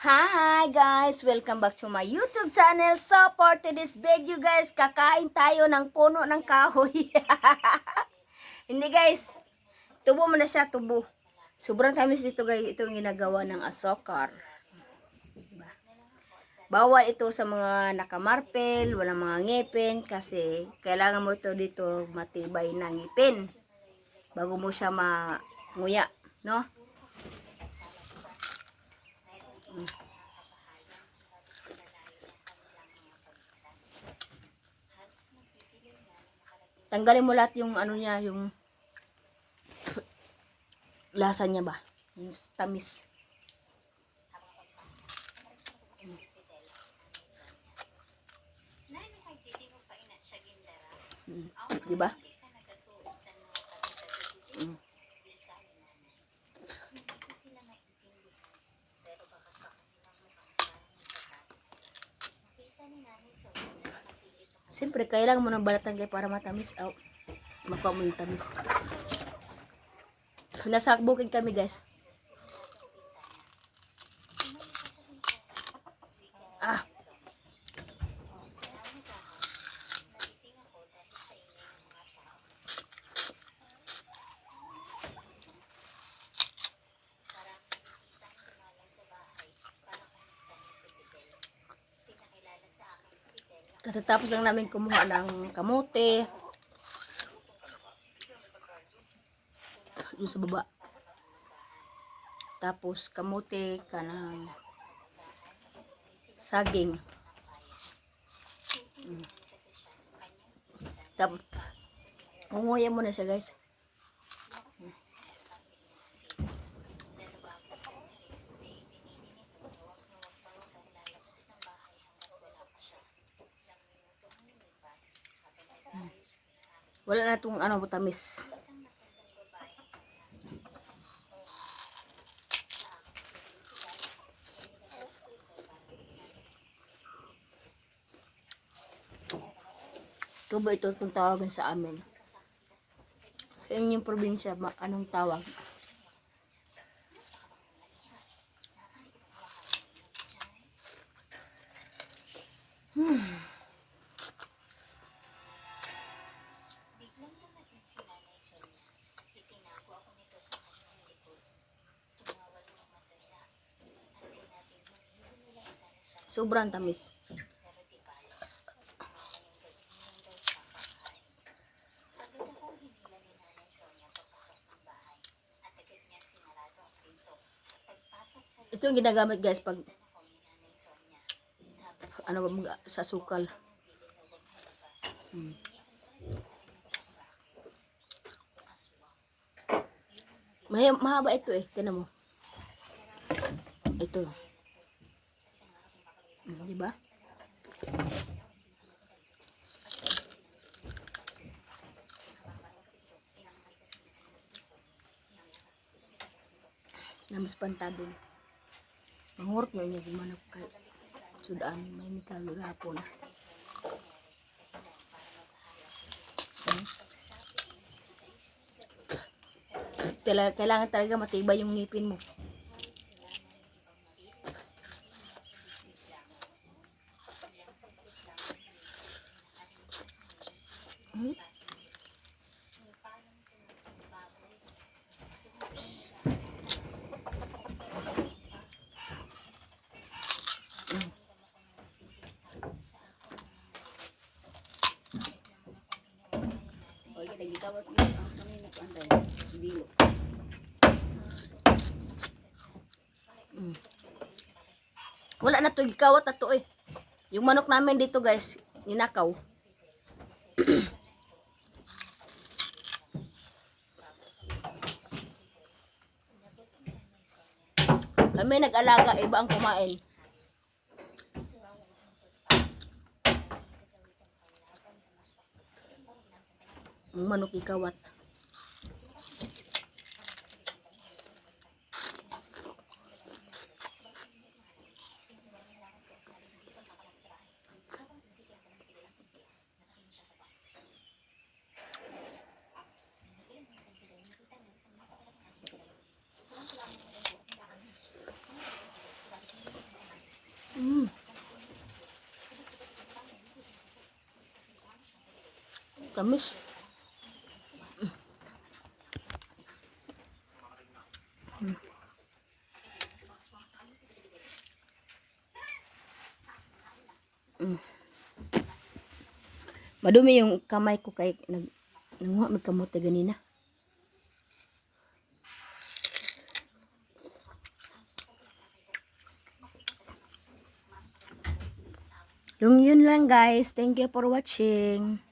Hi guys! Welcome back to my YouTube channel. So for today's video guys, kakain tayo ng puno ng kahoy. Hindi guys, tubo mo na siya, tubo. Sobrang tamis dito guys, ito yung ginagawa ng asokar. Diba? Bawal ito sa mga nakamarpel, walang mga ngipin kasi kailangan mo ito dito matibay na ngipin bago mo siya manguya, no? Tanggalin mo lahat yung ano niya, yung lasa niya ba? Yung tamis. Mm. Di ba? Mm. Siyempre, kailangan mo ng balatan kayo para matamis. Oh, makuha mo yung tamis. Nasa bukid kami, guys. Katatapos lang namin kumuha ng kamote. Yung sa baba. Tapos kamote kanang saging. Mm. Tapos Unguya mo na siya guys. Wala na itong ano, tamis. Ito ba ito itong tawagan sa amin? Sa inyong probinsya, anong tawag? Sobrang tamis. Ito yung ginagamit guys pag ano ba sa sukal. Hmm. May, mahaba ito eh. Tignan mo. Ito. Di ba? Namas pantado. Mangurot mo niya gimana kay sudaan may mitalo hapon. Kailangan talaga matibay yung ngipin mo. Hmm? Mm. Wala na to gikawat na to eh. Yung manok namin dito guys, ninakaw. Kami nag-alaga, iba ang kumain. Manok ikawat. Tamis. Madumi yung kamay ko kay nag nanguha may kamote ganina. Yung yun lang guys. Thank you for watching.